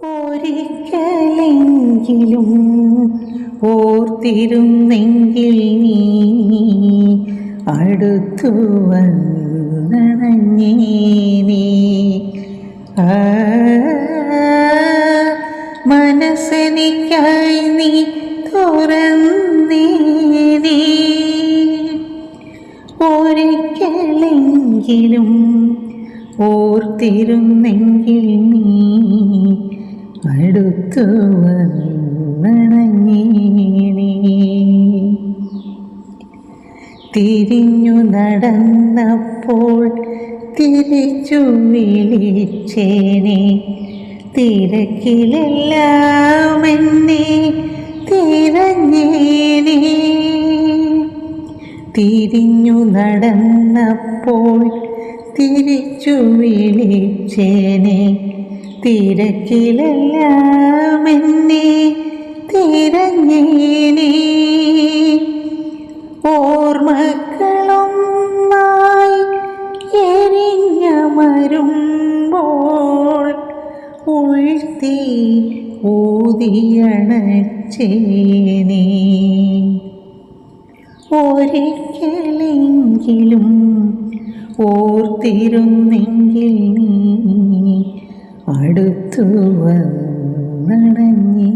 ഒരിക്കലെങ്കിലും ഓർത്തിരുന്നെങ്കിൽ നീ അടുത്തു വന്നണഞ്ഞേനേ മനസ്സിനിക്കായി മനസ്സെനിക്കായി നീ തുറന്നീ ഒരിക്കലെങ്കിലും ഓർത്തിരുന്നെങ്കിൽ നീ അടുത്തു തിരിഞ്ഞു നടന്നപ്പോൾ തിരിച്ചു വിളിച്ചേനെ. തിരക്കിലെല്ലാം എന്നെ തിരഞ്ഞേനേ. തിരിഞ്ഞു നടന്നപ്പോൾ തിരിച്ചു വിളിച്ചേനെ. തിരക്കിലെല്ലാം എന്നെ തിരഞ്ഞേനേ. ഓർമ്മകളൊന്നായി എരിഞ്ഞമരുമ്പോൾ ഉഴ്ത്തി ഊതിയണച്ചേനെ. ഒരിക്കലെങ്കിലും ഓർത്തിരുന്നെങ്കിൽ നീ അടുത്തു വന്നണഞ്ഞേ